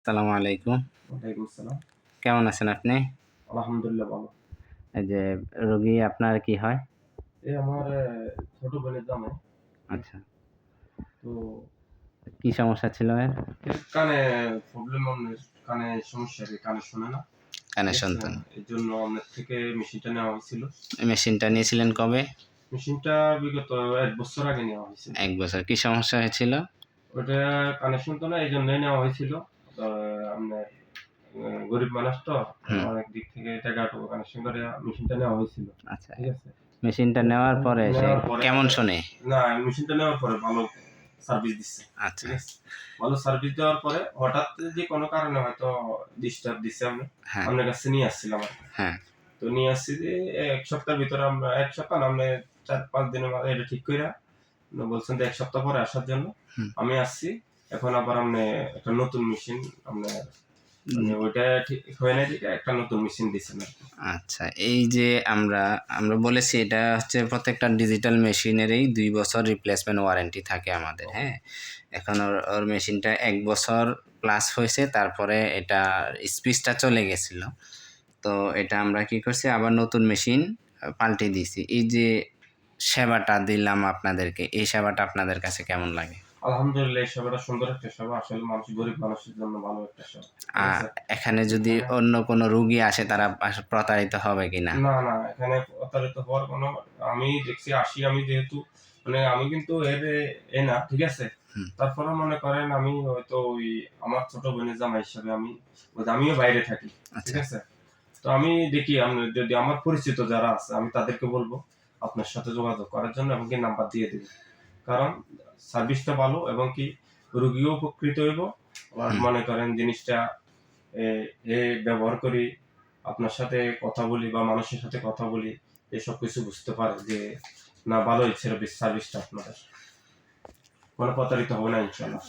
আসসালামু আলাইকুম। ওয়ালাইকুম আসসালাম। কেমন আছেন আপনি? আলহামদুলিল্লাহ ভালো। এই যে রোগী আপনার কি হয়? এই আমার ছোট বোনের জামাই। আচ্ছা। তো কি সমস্যা ছিল এর? এর কানে প্রবলেম কানে সমস্যা কানে শোনে না। কানে সন্তান এই জন্য আমাদের থেকে মেশিনটা নেওয়া হয়েছিল। মেশিনটা নিয়েছিলেন কবে? মেশিনটা বিগত এক বছর আগে নেওয়া হয়েছিল। এক বছর। কি সমস্যা হয়েছিল? ওটা কানে শুনতো না এই জন্যই নেওয়া হয়েছিল। আপনার গরিব মানুষ তো অনেক দিক থেকে টাকা কানেকশন করে মেশিনটা নেওয়া হয়েছিল। আচ্ছা। ঠিক আছে? মেশিনটা নেওয়ার পরে কেমন শোনে? না মেশিনটা নেওয়ার পরে ভালো সার্ভিস দিচ্ছে। আচ্ছা। ভালো সার্ভিস দেওয়ার পরে হঠাৎ যে কোনো কারণে হয়তো ডিস্টার্ব দিচ্ছে আমি। হ্যাঁ। আপনার কাছে নিয়ে আসছিলাম হ্যাঁ। তো নিয়ে আসছি যে এক সপ্তাহের ভিতরে আমরা এক সপ্তাহ আমরা চার পাঁচ দিনের মাথায় এটা ঠিক করে বলছেন যে এক সপ্তাহ পরে আসার জন্য আমি আসছি। এখন আবার আপনি একটা নতুন মেশিন আপনার মানে ওইটা ঠিক হয় না যেটা একটা নতুন মেশিন দিচ্ছেন আচ্ছা এই যে আমরা আমরা বলেছি এটা হচ্ছে প্রত্যেকটা ডিজিটাল মেশিনেরই দুই বছর রিপ্লেসমেন্ট ওয়ারেন্টি থাকে আমাদের হ্যাঁ? এখন ওর ওর মেশিনটা এক বছর প্লাস হয়েছে তারপরে এটা স্পিচটা চলে গেছিল। তো এটা আমরা কি করছি আবার নতুন মেশিন পাল্টে দিয়েছি। এই যে সেবাটা দিলাম আপনাদেরকে এই সেবাটা আপনাদের কাছে কেমন লাগে? আলহামদুলিল্লাহ এই সেবাটা সুন্দর একটা সেবা। আসলে মানুষ গরিব মানুষের জন্য ভালো একটা সেবা। ঠিক আছে? এখানে যদি অন্য কোনো রুগী আসে তারা প্রতারিত হবে কিনা? না না এখানে প্রতারিত হওয়ার কোনো আমি দেখছি আসি আমি যেহেতু মানে আমি কিন্তু এর এ- না ঠিক আছে? তারপরে মনে করেন আমি হয়তো ওই আমার ছোট বোনের জামাই হিসাবে আমি আমিও বাইরে থাকি ঠিক আচ্ছা আছে? তো আমি দেখি আমি যদি আমার পরিচিত যারা আছে আমি তাদেরকে বলব আপনার সাথে যোগাযোগ করার জন্য আমাকে নাম্বার দিয়ে দেবো। কারণ সার্ভিসটা ভালো এবং কি রুগীও উপকৃত হইব। মনে করেন জিনিসটা এ ব্যবহার করি আপনার সাথে কথা বলি বা মানুষের সাথে কথা বলি এসব কিছু বুঝতে পারে যে না ভালো হচ্ছে সার্ভিসটা আপনাদের। কোনো প্রতারিত হবে না ইনশাল্লাহ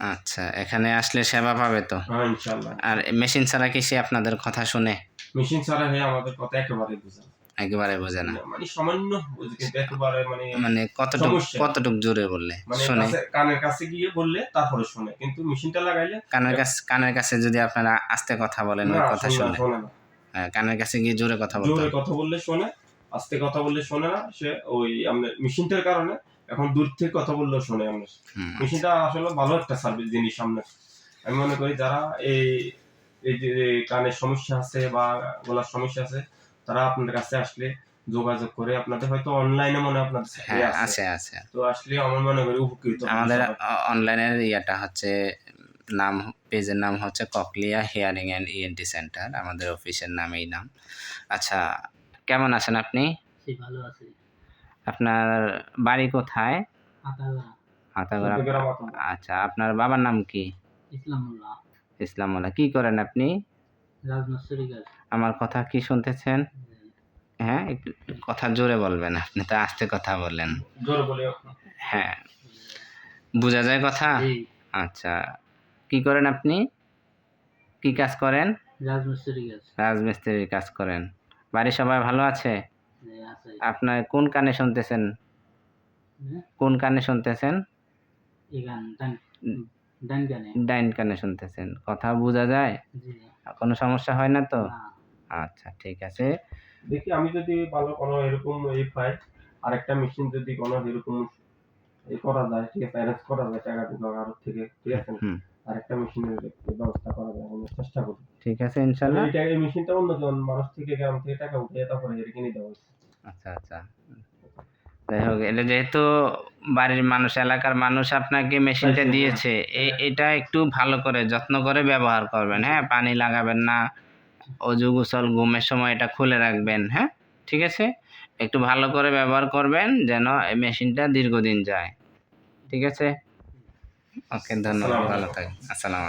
আচ্ছা এখানে আসলে সেবা পাবে তো? হ্যাঁ ইনশাল্লাহ আর মেশিন ছাড়া কি সে আপনাদের কথা শুনে? মেশিন ছাড়া হয়ে আমাদের কথা একেবারে বুঝে। একেবারে বোঝে না। মানে সামান্য একেবারে মানে মানে কতটুক কতটুক জোরে বললে? মানে শুনে। কানের কাছে গিয়ে বললে তারপরে শুনে। কিন্তু মেশিনটা লাগাইলে কানের কাছে কানের কাছে যদি আপনারা আস্তে কথা বলেন ওই কথা শুনে হ্যাঁ, কানের কাছে গিয়ে জোরে কথা বলতে জোরে কথা বললে শোনে আস্তে কথা বললে শোনে না সে ওই আপনার মেশিনটার কারণে এখন দূর থেকে কথা বললেও শোনে আপনার। হুম, মেশিনটা আসলে ভালো একটা সার্ভিস জিনিস সামনে আমি মনে করি যারা এই এই যে কানের সমস্যা আছে বা গলার সমস্যা আছে তারা আপনাদের কাছে আসলে যোগাযোগ করে আপনাদের হয়তো অনলাইনে মনে হয় আপনাদের হ্যাঁ আছে। আছে তো আসলে আমার মনে করি উপকৃত আমাদের। অনলাইনের ইয়েটা হচ্ছে নাম পেজের নাম হচ্ছে cochlea hearing and ENT centre আমাদের অফিসের নাম এই নাম। আচ্ছা কেমন আছেন আপনি? ভালো আছে। আপনার বাড়ি কোথায়? হাতাগড়া। আচ্ছা আপনার বাবার নাম কি? ইসলামুল্লাহ। ইসলামুল্লাহ। কি করেন আপনি? আমার কথা কি শুনতেছেন? হ্যাঁ একটু কথা জোরে বলবেন আপনি তো আস্তে কথা বলেন হ্যাঁ। বোঝা যায় কথা? আচ্ছা কি করেন আপনি? কি কাজ করেন? রাজমিস্ত্রির কাজ করেন। বাড়ির সবাই ভালো আছে? আপনার কোন কানে শুনতেছেন? কোন কানে শুনতেছেন? ডাইন কানে শুনতেছেন। কথা বোঝা যায়? কোনো সমস্যা হয় না তো? আচ্ছা ঠিক আছে। দেখি আমি যদি ভালো কোনো এরকম এই পাই আরেকটা মেশিন যদি কোনো এরকম এই করা যায় ঠিক আছে অ্যারেঞ্জ করা যায় টাকা টুকা কারোর থেকে ঠিক আছে? আরেকটা মেশিনের ব্যবস্থা করা যায় আমি চেষ্টা করি। ঠিক আছে ইনশাল্লাহ। এইটা এই মেশিনটা অন্য জন মানুষ থেকে গ্রাম থেকে টাকা উঠিয়ে তারপরে কিনে দেওয়া আচ্ছা আচ্ছা। যাই হোক এটা যেহেতু বাড়ির মানুষ এলাকার মানুষ আপনাকে মেশিনটা আচ্ছা, দিয়েছে এটা একটু ভালো করে যত্ন করে ব্যবহার করবেন হ্যাঁ? পানি লাগাবেন না অজু গোসল ঘুমের সময় এটা খুলে রাখবেন হ্যাঁ? ঠিক আছে? একটু ভালো করে ব্যবহার করবেন যেন এই মেশিনটা দীর্ঘদিন যায় ঠিক আছে? ওকে ধন্যবাদ ভালো। থাকবেন আসসালামু আলাইকুম।